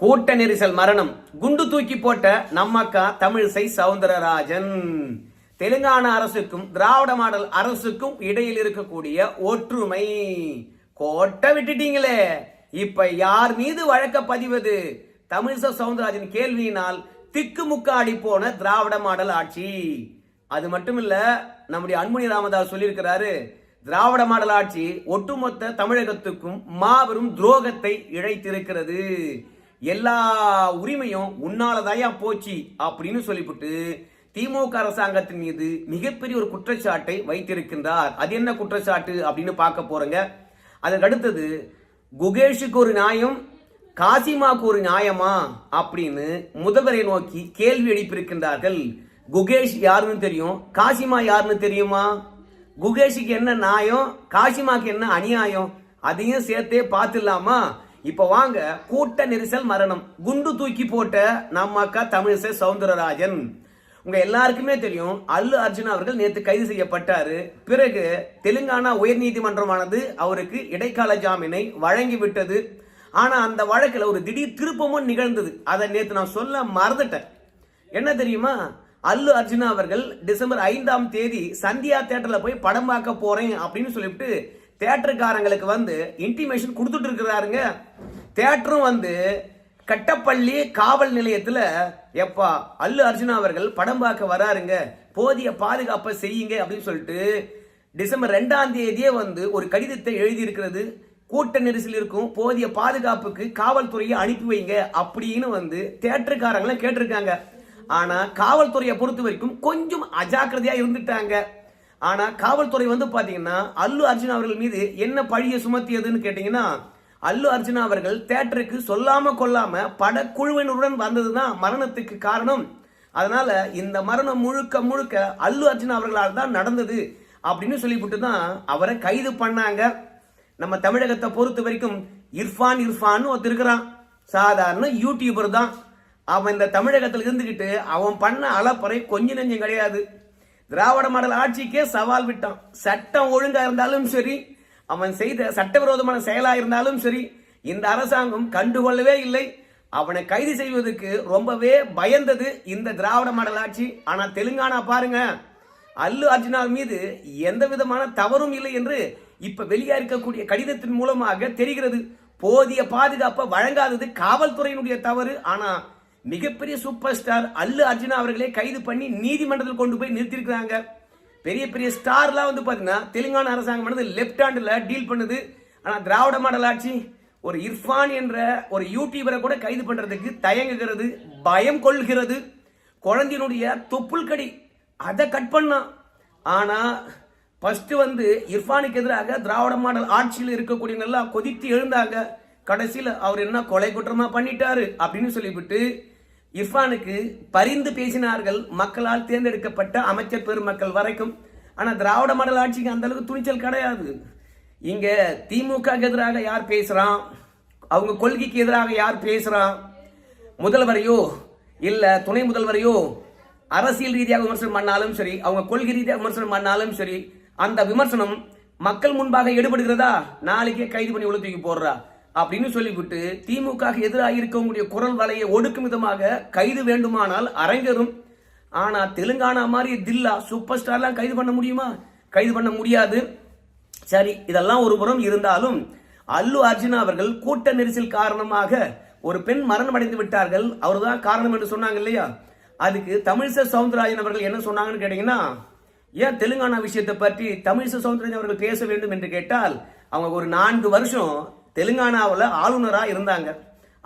கூட்ட நெரிசல் மரணம். குண்டு தூக்கி போட்ட நம்மக்கா தமிழிசை சவுந்தரராஜன். தெலுங்கானா அரசுக்கும் திராவிட மாடல் அரசுக்கும் இடையில் இருக்கக்கூடிய ஒற்றுமை. கோட்டை விட்டுட்டீங்களே. இப்ப யார் மீது வழக்க பதிவது? தமிழிசை சவுந்தரராஜன் கேள்வியினால் திக்குமுக்காடி போன திராவிட மாடல் ஆட்சி. அது மட்டும் இல்ல நம்முடைய அன்புமணி ராமதாஸ் சொல்லியிருக்கிறாரு திராவிட மாடல் ஆட்சி ஒட்டுமொத்த தமிழகத்துக்கும் மாபெரும் துரோகத்தை இழைத்திருக்கிறது. எல்லா உரிமையும் உன்னாலதாயா போச்சு அப்படின்னு சொல்லிவிட்டு திமுக அரசாங்கத்தின் மீது மிகப்பெரிய ஒரு குற்றச்சாட்டை வைத்திருக்கின்றார். அது என்ன குற்றச்சாட்டு அப்படின்னு பார்க்க போறோங்க. அதற்கு அடுத்தது குகேஷுக்கு ஒரு நியாயம் காசிமாக்கு ஒரு நியாயமா அப்படின்னு முதல்வரை நோக்கி கேள்வி எழுப்பியிருக்கின்றார்கள். குகேஷ் யாருன்னு தெரியும்? காசிமா யாருன்னு தெரியுமா? குகேஷுக்கு என்ன நியாயம்? காசிமாக்கு என்ன அநியாயம்? அதையும் சேர்த்தே பார்த்துடலாமா? இப்போ வாங்க கூட்ட நெரிசல் மரணம். குண்டு தூக்கி போட்ட நம்ம அக்கா தமிழிசை சவுந்தரராஜன். உங்க எல்லாருக்குமே தெரியும் அல்லு அர்ஜுன் அவர்கள் நேற்று கைது செய்யப்பட்டாரு. பிறகு தெலுங்கானா உயர் நீதிமன்றமானது அவருக்கு இடைக்கால ஜாமீனை வழங்கி விட்டது ஆனா அந்த வழக்கில் ஒரு திடீர் திருப்பமும் நிகழ்ந்தது. அதை நேற்று நான் சொல்ல மறந்துட்டேன். என்ன தெரியுமா? அல்லு அர்ஜுனா அவர்கள் டிசம்பர் ஐந்தாம் தேதி சந்தியா தேட்டரில் போய் படம் பார்க்க போறேன் அப்படின்னு சொல்லிவிட்டு தேட்டருக்காரங்களுக்கு வந்து இன்டிமேஷன் கொடுத்துட்டு இருக்கிறாருங்க. தேட்டரும் வந்து கட்டப்பள்ளி காவல் நிலையத்தில் எப்பா அல்லு அர்ஜுனா அவர்கள் படம் பார்க்க வராருங்க. போதிய பாதுகாப்பை செய்யுங்க அப்படின்னு சொல்லிட்டு டிசம்பர் ரெண்டாம் தேதியே வந்து ஒரு கடிதத்தை எழுதியிருக்கிறது. கூட்ட நெரிசல் இருக்கும். போதிய பாதுகாப்புக்கு காவல்துறையை அனுப்பி வைங்க அப்படின்னு வந்து தேட்டருக்காரங்களாம் கேட்டிருக்காங்க. ஆனா காவல்துறையை பொறுத்த வரைக்கும் கொஞ்சம் அஜாக்கிரதையா இருந்துட்டாங்க. ஆனால் காவல்துறை வந்து பார்த்தீங்கன்னா அல்லு அர்ஜுன் அவர்கள் மீது என்ன பழியை சுமத்தியதுன்னு கேட்டிங்கன்னா அல்லு அர்ஜுனா அவர்கள் தேட்டருக்கு சொல்லாம கொள்ளாம படக்குழுவினருடன் வந்தது தான் மரணத்துக்கு காரணம். அதனால இந்த மரணம் முழுக்க முழுக்க அல்லு அர்ஜுனா அவர்களால் தான் நடந்தது அப்படின்னு சொல்லிவிட்டு தான் அவரை கைது பண்ணாங்க. நம்ம தமிழகத்தை பொறுத்த வரைக்கும் இர்ஃபான் இர்ஃபான் ஒருத்தர் இருக்கிறான். சாதாரண யூடியூபர் தான். அவன் இந்த தமிழகத்தில் இருந்துக்கிட்டு அவன் பண்ண அலப்பறை கொஞ்சம் நெஞ்சம் கிடையாது. திராவிட மாடல் ஆட்சிக்கே சவால் விட்டான். சட்டம் ஒழுங்கா இருந்தாலும் சரி அவன் செய்த சட்டவிரோதமான செயலா இருந்தாலும் சரி இந்த அரசாங்கம் கண்டுகொள்ளவே இல்லை. அவனை கைது செய்வதற்கு ரொம்பவே பயந்தது இந்த திராவிட மாடல் ஆட்சி. ஆனா தெலுங்கானா பாருங்க அல்லு அர்ஜுனால் மீது எந்த விதமான தவறும் இல்லை என்று இப்ப வெளியா இருக்கக்கூடிய கடிதத்தின் மூலமாக தெரிகிறது. போதிய பாதுகாப்பை வழங்காதது காவல்துறையினுடைய தவறு. ஆனா மிகப்பெரிய சூப்பர் ஸ்டார் அல்லு அர்ஜுனா அவர்களே கைது பண்ணி நீதிமன்றத்தில் கொண்டு போய் நிறுத்திருக்கிறாங்க பெரிய பெரிய ஸ்டார்லாம் வந்து பார்த்தீங்கன்னா தெலுங்கானா அரசாங்கம் வந்து லெப்ட் ஹேண்டில் டீல் பண்ணுது. ஆனால் திராவிட மாடல் ஆட்சி ஒரு இர்ஃபான் என்ற ஒரு யூடியூபரை கூட கைது பண்ணுறதுக்கு தயங்குகிறது பயம் கொள்கிறது. குழந்தையினுடைய தொப்புள் கடி அதை கட் பண்ணான். ஆனால் ஃபஸ்ட்டு வந்து இர்ஃபானுக்கு எதிராக திராவிட மாடல் ஆட்சியில் இருக்கக்கூடிய நல்லா கொதித்து எழுந்தாங்க. கடைசியில் அவர் என்ன கொலை குற்றமாக பண்ணிட்டாரு அப்படின்னு சொல்லிவிட்டு இர்ஃபானுக்கு பரிந்து பேசினார்கள் மக்களால் தேர்ந்தெடுக்கப்பட்ட அமைச்சர் பெருமக்கள் வரைக்கும். ஆனால் திராவிட மாடல் ஆட்சிக்கு அந்த அளவுக்கு துணிச்சல் கிடையாது. இங்கே திமுக எதிராக யார் பேசுகிறான் அவங்க கொள்கைக்கு எதிராக யார் பேசுகிறான் முதல்வரையோ இல்லை துணை முதல்வரையோ அரசியல் ரீதியாக விமர்சனம் பண்ணாலும் சரி அவங்க கொள்கை ரீதியாக விமர்சனம் பண்ணாலும் சரி அந்த விமர்சனம் மக்கள் முன்பாக எடுபடுகிறதா? நாளைக்கே கைது பண்ணி உள்ள தூக்கி போடுறா. அப்படின்னு சொல்லிவிட்டு திமுக எதிராக இருக்கக்கூடிய குரல் வலையை ஒடுக்கும் விதமாக கைது வேண்டுமானால் அரங்கரும் ஆனா தெலுங்கானா மாதிரி தில்லா சூப்பர் ஸ்டார்லாம் கைது பண்ண முடியுமா? கைது பண்ண முடியாது. சரி இதெல்லாம் ஒரு புறம் இருந்தாலும் அல்லு அர்ஜுனா அவர்கள் கூட்ட நெரிசல் காரணமாக ஒரு பெண் மரணம் அடைந்து விட்டார்கள். அவர்தான் காரணம் என்று சொன்னாங்க இல்லையா? அதுக்கு தமிழிசை சவுந்தரராஜன் அவர்கள் என்ன சொன்னாங்கன்னு கேட்டீங்கன்னா ஏன் தெலுங்கானா விஷயத்தை பற்றி தமிழிசை சவுந்தரராஜன் அவர்கள் பேச வேண்டும்? என்று கேட்டால் அவங்க ஒரு நான்கு வருஷம் தெலுங்கானாவில் ஆளுநராக இருந்தாங்க.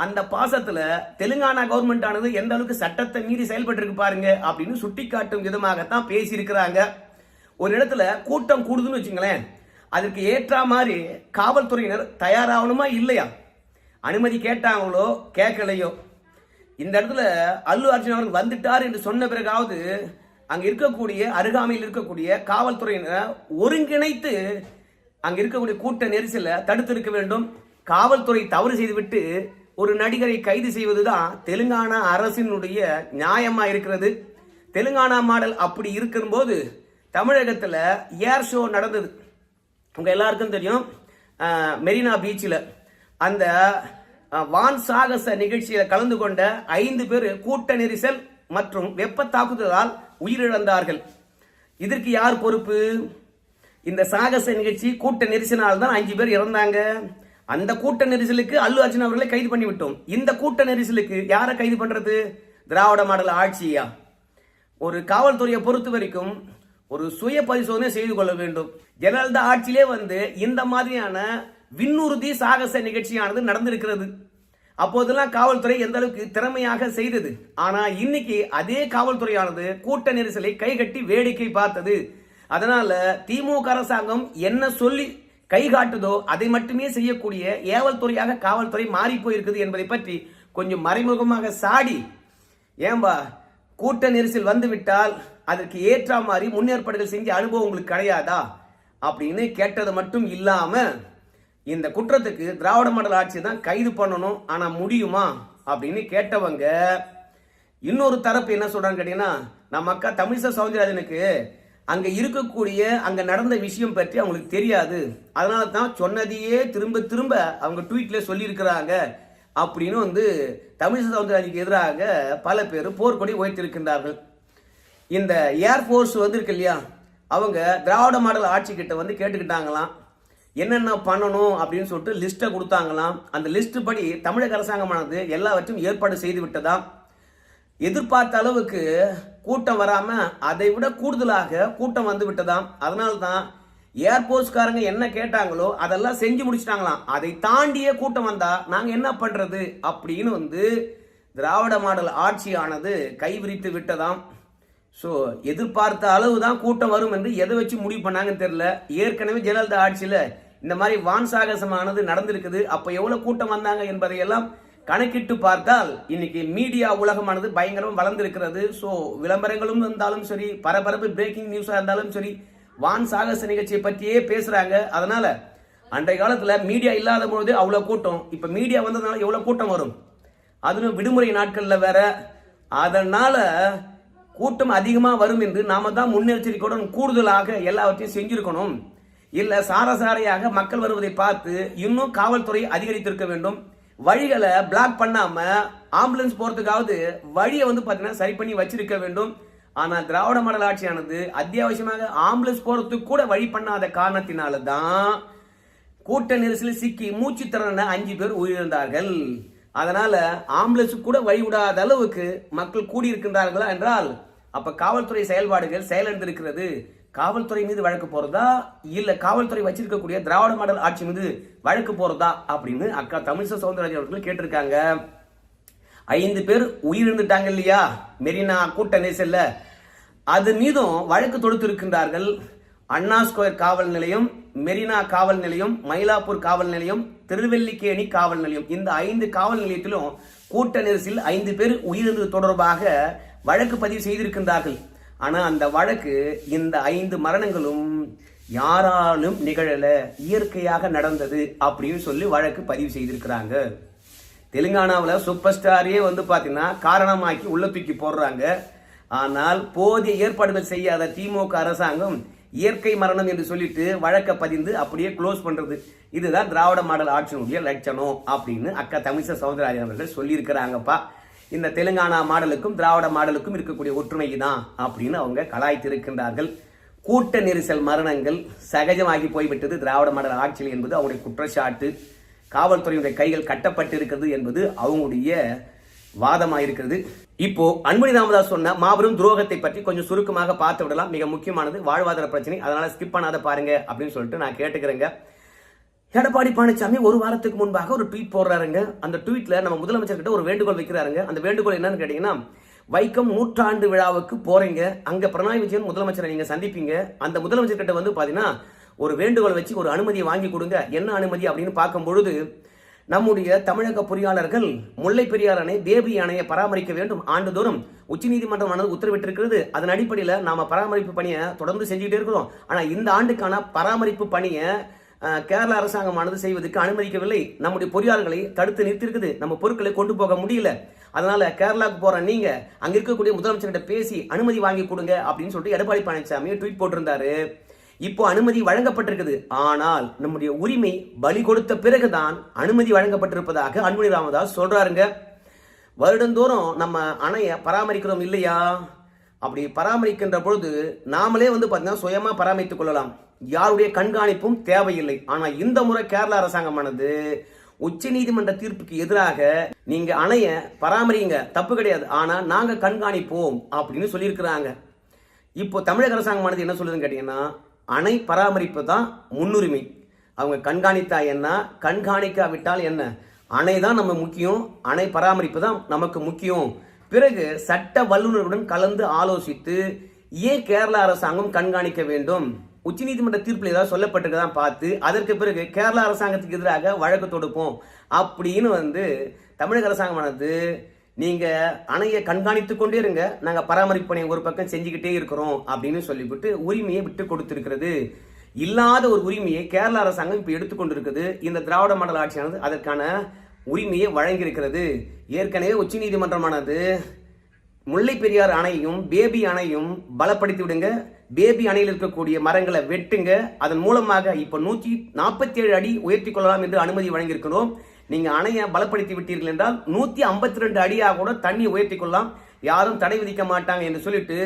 அந்த பாசத்தில் தெலுங்கானா கவர்மெண்ட் ஆனது எந்த அளவுக்கு சட்டத்தை மீறி செயல்பட்டு பாருங்க அப்படின்னு சுட்டிக்காட்டும் விதமாகத்தான் பேசியிருக்கிறாங்க. ஒரு இடத்துல கூட்டம் கூடுதுன்னு வச்சுங்களேன் அதற்கு ஏற்ற மாதிரி காவல்துறையினர் தயாராகணுமா இல்லையா? அனுமதி கேட்டாங்களோ கேட்கலையோ? இந்த இடத்துல அல்லு அர்ஜுன் அவர்கள் வந்துட்டார் என்று சொன்ன பிறகாவது அங்கே இருக்கக்கூடிய அருகாமையில் இருக்கக்கூடிய காவல்துறையினர் ஒருங்கிணைத்து அங்கே இருக்கக்கூடிய கூட்ட நெரிசலை தடுத்து இருக்க வேண்டும். காவல்துறை தவறு செய்துவிட்டு ஒரு நடிகரை கைது செய்வதுதான் தெலுங்கானா அரசினுடைய நியாயமா இருக்கிறது. தெலுங்கானா மாடல் அப்படி இருக்கும்போது தமிழகத்துல ஏர் ஷோ நடந்தது. உங்க எல்லாருக்கும் தெரியும் மெரினா பீச்சில். அந்த வான் சாகச நிகழ்ச்சியில் கலந்து கொண்ட ஐந்து பேர் கூட்ட நெரிசல் மற்றும் வெப்ப தாக்குதலால் உயிரிழந்தார்கள். இதற்கு யார் பொறுப்பு? இந்த சாகச நிகழ்ச்சி கூட்ட நெரிசலால் தான் அஞ்சு பேர் இறந்தாங்க. அந்த கூட்ட நெரிசலுக்கு அல்லு அர்ஜுன் அவர்களை கைது பண்ணி விட்டோம் இந்த கூட்ட நெரிசலுக்கு யாரை கைது பண்றது? திராவிட மாடல் ஆட்சியா? ஒரு காவல்துறையை பொறுத்த வரைக்கும் ஒரு சுய பரிசோதனை செய்து கொள்ள வேண்டும். ஜெயலலிதா ஆட்சியிலே வந்து இந்த மாதிரியான விண்ணுறுதி சாகச நிகழ்ச்சியானது நடந்திருக்கிறது. அப்போதெல்லாம் காவல்துறை எந்த அளவுக்கு திறமையாக செய்தது? ஆனா இன்னைக்கு அதே காவல்துறையானது கூட்ட நெரிசலை கைகட்டி வேடிக்கை பார்த்தது. அதனால திமுக அரசாங்கம் என்ன சொல்லி கை காட்டுதோ அதை மட்டுமே செய்யக்கூடிய ஏவல் துறையாக காவல்துறை மாறி போயிருக்குது என்பதை பற்றி கொஞ்சம் மறைமுகமாக சாடி ஏம்பா கூட்ட நெரிசல் வந்துவிட்டால் அதற்கு ஏற்ற மாதிரி முன்னேற்பாடுகள் செஞ்ச அனுபவம் உங்களுக்கு கிடையாதா? அப்படின்னு கேட்டது மட்டும் இல்லாம இந்த குற்றத்துக்கு திராவிட மண்டல ஆட்சி தான் கைது பண்ணணும் ஆனா முடியுமா? அப்படின்னு கேட்டவங்க இன்னொரு தரப்பு என்ன சொல்றாங்க கேட்டீங்கன்னா நம்ம அக்கா தமிழிசை சௌந்தரராஜனுக்கு அங்கே இருக்கக்கூடிய அங்கே நடந்த விஷயம் பற்றி அவங்களுக்கு தெரியாது. அதனால தான் சொன்னதையே திரும்ப திரும்ப அவங்க ட்வீட்டில் சொல்லியிருக்கிறாங்க. அப்படின்னு வந்து தமிழ் சவுந்தரராஜுக்கு எதிராக பல பேர் போர்க்கொடி உயர்த்திருக்கின்றார்கள் இந்த ஏர்ஃபோர்ஸ் வந்து இருக்கு இல்லையா? அவங்க திராவிட மாடல் ஆட்சிக்கிட்ட வந்து கேட்டுக்கிட்டாங்களாம். என்னென்ன பண்ணணும் அப்படின்னு சொல்லிட்டு லிஸ்ட்டை கொடுத்தாங்களாம். அந்த லிஸ்ட் படி தமிழக அரசாங்கமானது எல்லாவற்றையும் ஏற்பாடு செய்து விட்டதா? எதிர்பார்த்த அளவுக்கு கூட்டம் வராம அதை விட கூடுதலாக கூட்டம் வந்து விட்டதாம். அதனால தான் ஏர்போர்ட்ஸ்காரங்க என்ன கேட்டாங்களோ அதெல்லாம் செஞ்சு முடிச்சிட்டாங்களாம். அதை தாண்டிய கூட்டம் வந்தா நாங்க என்ன பண்றது? அப்படின்னு வந்து திராவிட மாடல் ஆட்சியானது கைவிரித்து விட்டதாம். ஸோ எதிர்பார்த்த அளவு தான் கூட்டம் வரும் என்று எதை வச்சு முடிவு பண்ணாங்கன்னு தெரியல. ஏற்கனவே ஜெயலலிதா ஆட்சியில் இந்த மாதிரி வான் சாகசமானது நடந்திருக்குது. அப்போ எவ்வளோ கூட்டம் வந்தாங்க என்பதையெல்லாம் கணக்கிட்டு பார்த்தால் இன்னைக்கு மீடியா உலகமானது பயங்கரம் வளர்ந்திருக்கிறது. ஸோ விளம்பரங்களும் இருந்தாலும் சரி பரபரப்பு பிரேக்கிங் நியூஸாக இருந்தாலும் சரி வான் சாகச நிகழ்ச்சியை பற்றியே பேசுகிறாங்க அதனால் அன்றைய காலத்தில் மீடியா இல்லாத பொழுது அவ்வளோ கூட்டம். இப்போ மீடியா வந்ததுனால எவ்வளோ கூட்டம் வரும்? அதுவும் விடுமுறை நாட்களில் வேற. அதனால் கூட்டம் அதிகமாக வரும் என்று நாம தான் முன்னெச்சரிக்கையுடன் கூடுதலாக எல்லாவற்றையும் செஞ்சுருக்கணும். இல்லை சாரசாரையாக மக்கள் வருவதை பார்த்து இன்னும் காவல்துறை அதிகரித்திருக்க வேண்டும். வழிகளை பிளாக் பண்ணாம ஆம்புலன்ஸ் போறதுக்காவது வழியை வந்து பார்த்தீங்கன்னா சரி பண்ணி வச்சிருக்க வேண்டும். ஆனால் திராவிட மாடல் ஆட்சியானது அத்தியாவசியமாக ஆம்புலன்ஸ் போறதுக்கு கூட வழி பண்ணாத காரணத்தினால தான் கூட்ட நெரிசலில் சிக்கி மூச்சு திறன அஞ்சு பேர் உயிரிழந்தார்கள். அதனால ஆம்புலன்ஸ் கூட வழி விடாத அளவுக்கு மக்கள் கூடியிருக்கின்றார்களா என்றால் அப்ப காவல்துறை செயல்பாடுகள் செயலந்திருக்கிறது காவல்துறை மீது வழக்கு போறதா? இல்ல காவல்துறை வச்சிருக்கக்கூடிய திராவிட மாடல் ஆட்சி மீது வழக்கு போறதா? அப்படின்னு அக்கா தமிழிசை சவுந்தரராஜன் அவர்கள் கேட்டிருக்காங்க. ஐந்து பேர் உயிரிழந்துட்டாங்க இல்லையா? மெரினா கூட்ட நெரிசல்ல அது மீதும் வழக்கு தொடுத்திருக்கின்றார்கள் அண்ணா ஸ்கொயர் காவல் நிலையம் மெரினா காவல் நிலையம் மயிலாப்பூர் காவல் நிலையம் திருவெல்லிக்கேணி காவல் நிலையம். இந்த ஐந்து காவல் நிலையத்திலும் கூட்ட நெரிசலில் ஐந்து பேர் உயிரிழந்தது தொடர்பாக வழக்கு பதிவு செய்திருக்கின்றார்கள். ஆனால் அந்த வழக்கு இந்த ஐந்து மரணங்களும் யாராலும் நிகழலை இயற்கையாக நடந்தது அப்படின்னு சொல்லி வழக்கு பதிவு செய்திருக்கிறாங்க. தெலுங்கானாவில் சூப்பர் ஸ்டாரையே வந்து பார்த்தீங்கன்னா காரணமாக்கி உள்ள தூக்கி போடுறாங்க. ஆனால் போதிய ஏற்பாடுகள் செய்யாத திமுக அரசாங்கம் இயற்கை மரணம் என்று சொல்லிட்டு வழக்கை பதிந்து அப்படியே க்ளோஸ் பண்ணுறது இதுதான் திராவிட மாடல் ஆட்சியினுடைய லட்சணம் அப்படின்னு அக்கா தமிழிசை சௌந்தரராஜன் அவர்கள் சொல்லியிருக்கிறாங்கப்பா. இந்த தெலுங்கானா மாடலுக்கும் திராவிட மாடலுக்கும் இருக்கக்கூடிய ஒற்றுமை தான் அப்படின்னு அவங்க கலாய்த்திருக்கின்றார்கள். கூட்ட நெரிசல் மரணங்கள் சகஜமாகி போய்விட்டது. திராவிட மாடல் ஆட்சியில் என்பது அவருடைய குற்றச்சாட்டு. காவல்துறையுடைய கைகள் கட்டப்பட்டு இருக்கிறது என்பது அவங்களுடைய வாதமாயிருக்கிறது. இப்போ அன்புமணி ராமதாஸ் சொன்ன மாபெரும் துரோகத்தை பற்றி கொஞ்சம் சுருக்கமாக பார்த்து விடலாம். மிக முக்கியமானது வாழ்வாதார பிரச்சனை. அதனால ஸ்கிப் பண்ணாத பாருங்க அப்படின்னு சொல்லிட்டு நான் கேட்டுக்கிறேங்க. எடப்பாடி பழனிசாமி ஒரு வாரத்துக்கு முன்பாக ஒரு ட்வீட் போடுறாருங்க. அந்த ட்வீட்ல நம்ம முதலமைச்சர் கிட்ட ஒரு வேண்டுகோள் வைக்கிறாருங்க. அந்த வேண்டுகோள் என்னன்னு கேட்டீங்கன்னா வைக்கம் நூற்றாண்டு விழாவுக்கு போறீங்க. அங்க பிரணாய் விஜயன் முதலமைச்சரை நீங்க சந்திப்பீங்க. அந்த முதலமைச்சர் கிட்ட வந்து பாத்தீங்கன்னா ஒரு வேண்டுகோள் வச்சு ஒரு அனுமதியை வாங்கி கொடுங்க. என்ன அனுமதி அப்படின்னு பார்க்கும் பொழுது நம்முடைய தமிழக பொறியாளர்கள் முல்லை பெரியார் அணை தேவி அணையை பராமரிக்க வேண்டும். ஆண்டுதோறும் உச்சநீதிமன்றமானது உத்தரவிட்டிருக்கிறது. அதன் அடிப்படையில் நாம பராமரிப்பு பணியை தொடர்ந்து செஞ்சுக்கிட்டே இருக்கிறோம். ஆனா இந்த ஆண்டுக்கான பராமரிப்பு பணியை கேரள அரசாங்கமானது செய்வதற்கு அனுமதிக்கவில்லை. நம்முடைய பொறியாளர்களை தடுத்து நிறுத்திருக்குது நம்ம பொருட்களை கொண்டு போக முடியல. அதனால கேரளாவுக்கு போற நீங்க அங்க இருக்கக்கூடிய முதலமைச்சர்கிட்ட பேசி அனுமதி வாங்கி கொடுங்க அப்படின்னு சொல்லிட்டு எடப்பாடி பழனிசாமி ட்வீட் போட்டிருந்தாரு. இப்போ அனுமதி வழங்கப்பட்டிருக்குது. ஆனால் நம்முடைய உரிமை பலி கொடுத்த பிறகுதான் அனுமதி வழங்கப்பட்டிருப்பதாக அன்புமணி ராமதாஸ் சொல்றாருங்க. வருடந்தோறும் நம்ம அணையை பராமரிக்கிறோம் இல்லையா? அப்படி பராமரிக்கின்ற பொழுது நாமளே வந்து பார்த்தீங்கன்னா சுயமா பராமரித்துக் கொள்ளலாம். யாருடைய கண்காணிப்பும் தேவையில்லை. ஆனால் இந்த முறை கேரள அரசாங்கமானது உச்ச நீதிமன்ற தீர்ப்புக்கு எதிராக நீங்க அணைய பராமரிங்க தப்பு கிடையாது. ஆனா நாங்க கண்காணிப்போம் அப்படின்னு சொல்லியிருக்கிறாங்க. இப்போ தமிழக அரசாங்கமானது என்ன சொல்லுதுன்னு கேட்டீங்கன்னா அணை பராமரிப்பு தான் முன்னுரிமை. அவங்க கண்காணித்தா என்ன? கண்காணிக்காவிட்டால் என்ன? அணை தான் நம்ம முக்கியம். அணை பராமரிப்பு தான் நமக்கு முக்கியம். பிறகு சட்ட வல்லுநர்களுடன் கலந்து ஆலோசித்து ஏன் கேரள அரசாங்கம் கண்காணிக்க வேண்டும்? உச்சநீதிமன்ற தீர்ப்பில் ஏதாவது சொல்லப்பட்டிருக்கதான் பார்த்து அதற்கு பிறகு கேரள அரசாங்கத்துக்கு எதிராக வழக்கு தொடுப்போம் அப்படின்னு வந்து தமிழக அரசாங்கமானது நீங்கள் அணையை கண்காணித்து கொண்டே இருங்க நாங்கள் பராமரிப்பு பணியை ஒரு பக்கம் செஞ்சுக்கிட்டே இருக்கிறோம் அப்படின்னு சொல்லிவிட்டு உரிமையை விட்டு கொடுத்துருக்கிறது. இல்லாத ஒரு உரிமையை கேரள அரசாங்கம் இப்போ எடுத்துக்கொண்டு இருக்குது இந்த திராவிட மண்டல ஆட்சியானது அதற்கான உரிமையை வழங்கியிருக்கிறது. ஏற்கனவே உச்சநீதிமன்றமானது முல்லை பெரியார் அணையும் பேபி அணையும் பலப்படுத்தி விடுங்க பேபி அணையில் இருக்கக்கூடிய மரங்களை வெட்டுங்க. அதன் மூலமாக இப்போ நூற்றி நாற்பத்தி ஏழு அடி உயர்த்தி கொள்ளலாம் என்று அனுமதி வழங்கியிருக்கிறோம். நீங்கள் அணையை பலப்படுத்தி விட்டீர்கள் என்றால் நூற்றி ஐம்பத்தி ரெண்டு அடியாக கூட தண்ணி உயர்த்தி கொள்ளலாம். யாரும் தடை விதிக்க மாட்டாங்க என்று சொல்லிட்டு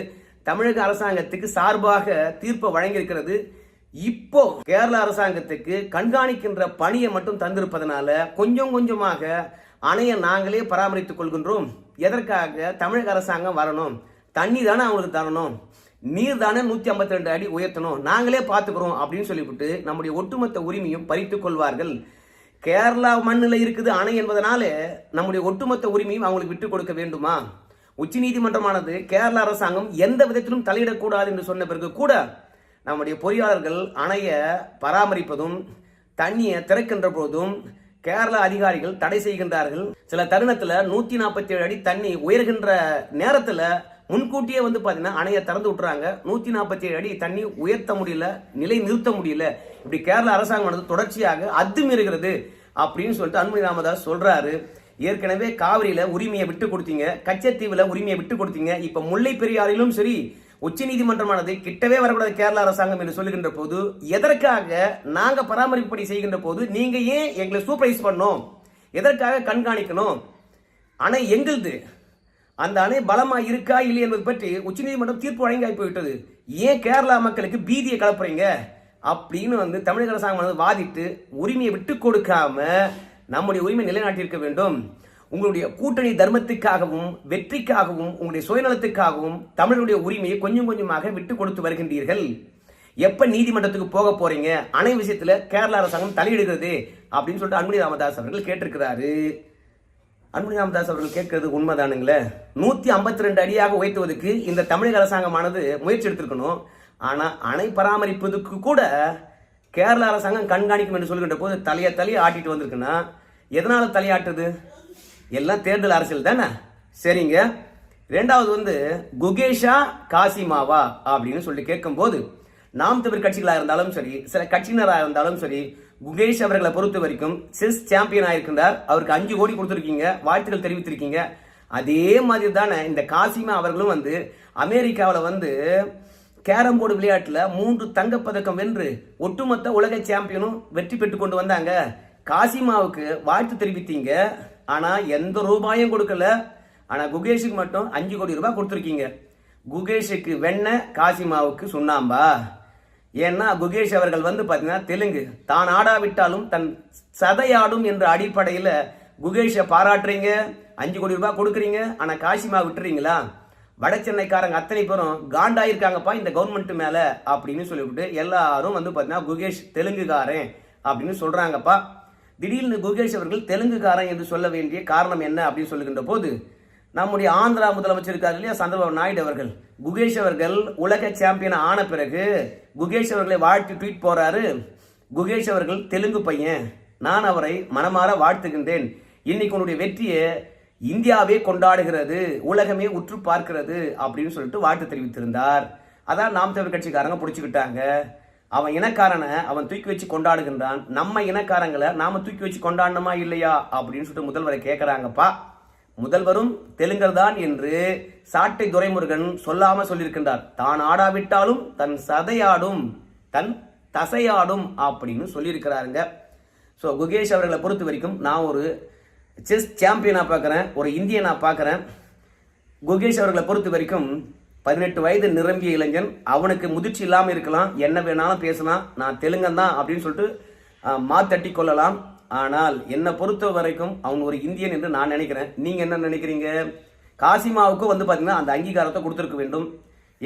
தமிழக அரசாங்கத்துக்கு சார்பாக தீர்ப்பை வழங்கியிருக்கிறது. இப்போ கேரள அரசாங்கத்துக்கு கண்காணிக்கின்ற பணியை மட்டும் தந்திருப்பதனால கொஞ்சம் கொஞ்சமாக அணையை நாங்களே பராமரித்துக் கொள்கின்றோம். எதற்காக? தமிழக அரசாங்கம் வரணும். தண்ணி தானே அவங்களுக்கு தரணும். நீர் தானே நூற்றி ஐம்பத்தி ரெண்டு அடி உயர்த்தணும். நாங்களே பார்த்துக்கிறோம் அப்படின்னு சொல்லிவிட்டு நம்முடைய ஒட்டுமொத்த உரிமையும் பறித்து கொள்வார்கள். கேரளா மண்ணில் இருக்குது அணை என்பதனால நம்முடைய ஒட்டுமொத்த உரிமையும் அவங்களுக்கு விட்டுக் கொடுக்க வேண்டுமா? உச்ச நீதிமன்றமானது கேரள அரசாங்கம் எந்த விதத்திலும் தலையிடக்கூடாது என்று சொன்ன பிறகு கூட நம்முடைய பொறியாளர்கள் அணையை பராமரிப்பதும் தண்ணியை திறக்கின்ற போதும் கேரள அதிகாரிகள் தடை செய்கின்றார்கள். சில தருணத்தில் நூற்றி நாற்பத்தி ஏழு அடி தண்ணி உயர்கின்ற நேரத்தில் முன்கூட்டியே வந்து பார்த்தீங்கன்னா அணையை திறந்து விட்டுறாங்க. நூற்றி நாற்பத்தி ஏழு அடி தண்ணி உயர்த்த முடியல நிலை நிறுத்த முடியல. இப்படி கேரள அரசாங்கம் தொடர்ச்சியாக அத்துமீறுகிறது அப்படின்னு சொல்லிட்டு அன்புமணி ராமதாஸ் சொல்கிறாரு ஏற்கனவே காவிரியில் உரிமையை விட்டு கொடுத்தீங்க. கச்சத்தீவில் உரிமையை விட்டு கொடுத்தீங்க. இப்போ முல்லை பெரியாரிலும் சரி உச்ச நீதிமன்றமானது கிட்டவே வரக்கூடாது கேரள அரசாங்கம் என்று சொல்லுகின்ற போது எதற்காக நாங்க பராமரிப்படி செய்கின்ற போது நீங்கள் ஏன் எங்களை சூப்பரைஸ் பண்ணோம்? எதற்காக கண்காணிக்கணும்? அணை எங்களுது? அந்த அணை பலமா இருக்கா இல்லை என்பது பற்றி உச்சநீதிமன்றம் தீர்ப்பு வழங்கி போய்விட்டது. ஏன் கேரளா மக்களுக்கு பீதியை கலப்புறீங்க? அப்படின்னு வந்து தமிழக அரசாங்கம் வந்து வாதிட்டு உரிமையை விட்டு கொடுக்காம நம்முடைய உரிமை நிலைநாட்டியிருக்க வேண்டும். உங்களுடைய கூட்டணி தர்மத்துக்காகவும் வெற்றிக்காகவும் உங்களுடைய சுயநலத்துக்காகவும் தமிழருடைய உரிமையை கொஞ்சம் கொஞ்சமாக விட்டு கொடுத்து வருகின்றீர்கள். எப்ப நீதிமன்றத்துக்கு போக போறீங்க? அணை விஷயத்துல கேரள அரசாங்கம் தலையிடுகிறது அப்படின்னு சொல்லிட்டு அன்புமணி ராமதாஸ் அவர்கள் கேட்டிருக்கிறாரு. அன்புமணி ராமதாஸ் அவர்கள் கேட்கறது உண்மைதானுங்களே? நூத்தி ஐம்பத்தி ரெண்டு அடியாக உயர்த்துவதற்கு இந்த தமிழக அரசாங்கமானது முயற்சி எடுத்திருக்கணும். ஆனா அணை பராமரிப்பதற்கு கூட கேரள அரசாங்கம் கண்காணிக்கும் என்று சொல்கின்ற போது தலைய தலையை ஆட்டிட்டு வந்திருக்குன்னா எதனால தலையாட்டுது எல்லாம் தேர்தல் அரசியல் தானே? சரிங்க. ரெண்டாவது வந்து குகேஷா காசிமாவா அப்படின்னு சொல்லி கேட்கும்போது நாம் தமிழ் கட்சிகளாக இருந்தாலும் சரி சில கட்சியினராக இருந்தாலும் சரி குகேஷ் அவர்களை பொறுத்த வரைக்கும் செஸ் சாம்பியன் ஆயிருக்கின்றார் அவருக்கு அஞ்சு கோடி கொடுத்துருக்கீங்க. வாழ்த்துக்கள் தெரிவித்திருக்கீங்க. அதே மாதிரி தானே இந்த காசிமா அவர்களும் வந்து அமெரிக்காவில் வந்து கேரம் போர்டு விளையாட்டில் மூன்று தங்கப்பதக்கம் வென்று ஒட்டுமொத்த உலக சாம்பியனும் வெற்றி பெற்று கொண்டு வந்தாங்க. காசிமாவுக்கு வாழ்த்து தெரிவித்தீங்க. ஆனால் எந்த ரூபாயும் கொடுக்கல. ஆனால் குகேஷுக்கு மட்டும் அஞ்சு கோடி ரூபாய் கொடுத்துருக்கீங்க. குகேஷுக்கு வெண்ண காசிமாவுக்கு சுண்ணாம்பா? ஏன்னா குகேஷ் அவர்கள் வந்து பார்த்தீங்கன்னா தெலுங்கு. தான் ஆடாவிட்டாலும் தன் சதையாடும் என்ற அடிப்படையில் குகேஷை பாராட்டுறீங்க அஞ்சு கோடி ரூபாய் கொடுக்குறீங்க ஆனால் காசிமா விட்டுறீங்களா? வட சென்னைக்காரங்க அத்தனை பேரும் காண்டாயிருக்காங்கப்பா இந்த கவர்மெண்ட் மேலே அப்படின்னு சொல்லிவிட்டு எல்லாரும் வந்து பார்த்தீங்கன்னா குகேஷ் தெலுங்குக்காரன் அப்படின்னு சொல்கிறாங்கப்பா திடீர்னு குகேஷ் அவர்கள் தெலுங்குக்காரன் என்று சொல்ல வேண்டிய காரணம் என்ன அப்படின்னு சொல்லுகின்ற போது நம்முடைய ஆந்திரா முதலமைச்சர் இருக்கார் இல்லையா சந்திரபாபு நாயுடு அவர்கள். குகேஷ் அவர்கள் உலக சாம்பியன் ஆன பிறகு குகேஷ் அவர்களை வாழ்த்து ட்வீட் போறாரு குகேஷ் அவர்கள் தெலுங்கு பையன். நான் அவரை மனமாற வாழ்த்துகின்றேன். இன்னைக்கு உன்னுடைய வெற்றியை இந்தியாவே கொண்டாடுகிறது உலகமே உற்று பார்க்கிறது அப்படின்னு சொல்லிட்டு வாழ்த்து தெரிவித்திருந்தார். அதான் நாம் தமிழ் கட்சிக்காரங்க பிடிச்சிக்கிட்டாங்க. அவன் இனக்காரனை அவன் தூக்கி வச்சு கொண்டாடுகின்றான். நம்ம இனக்காரங்களை நாம தூக்கி வச்சு கொண்டாடணுமா இல்லையா அப்படின்னு சொல்லிட்டு முதல்வரை கேட்குறாங்கப்பா முதல்வரும் தெலுங்கர் தான் என்று சாட்டை துரைமுருகன் சொல்லாமல் சொல்லியிருக்கின்றார். தான் ஆடாவிட்டாலும் தன் சதையாடும் தன் தசையாடும் அப்படின்னு சொல்லியிருக்கிறாருங்க. ஸோ குகேஷ் அவர்களை பொறுத்த வரைக்கும் நான் ஒரு செஸ் சாம்பியனாக பார்க்குறேன் ஒரு இந்தியனாக பார்க்குறேன். குகேஷ் அவர்களை பொறுத்த வரைக்கும் பதினெட்டு வயது நிரம்பிய இளைஞன் அவனுக்கு முதிர்ச்சி இல்லாமல் இருக்கலாம் என்ன வேணாலும் பேசலாம் நான் தெலுங்கன் தான் அப்படின்னு சொல்லிட்டு மாத்தட்டி கொள்ளலாம். ஆனால் என்னை பொறுத்த வரைக்கும் அவங்க ஒரு இந்தியன் என்று நான் நினைக்கிறேன். நீங்கள் என்ன நினைக்கிறீங்க? காசிமாவுக்கும் வந்து பார்த்தீங்கன்னா அந்த அங்கீகாரத்தை கொடுத்துருக்க வேண்டும்.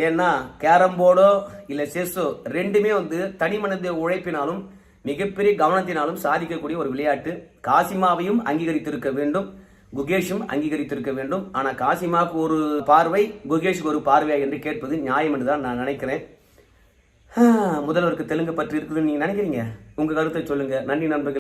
ஏன்னா கேரம் போர்டோ இல்லை செஸ்ஸோ ரெண்டுமே வந்து தனி மனித உழைப்பினாலும் மிகப்பெரிய கவனத்தினாலும் சாதிக்கக்கூடிய ஒரு விளையாட்டு. காசிமாவையும் அங்கீகரித்திருக்க வேண்டும். குகேஷும் அங்கீகரித்திருக்க வேண்டும். ஆனால் காசிமாவுக்கு ஒரு பார்வை குகேஷுக்கு ஒரு பார்வையா என்று கேட்பது நியாயம் என்று தான் நான் நினைக்கிறேன். முதல்வருக்கு தெலுங்கு பற்றி இருக்குதுன்னு நீங்கள் நினைக்கிறீங்க? உங்கள் கருத்தை சொல்லுங்கள் நன்றி நண்பர்கள்.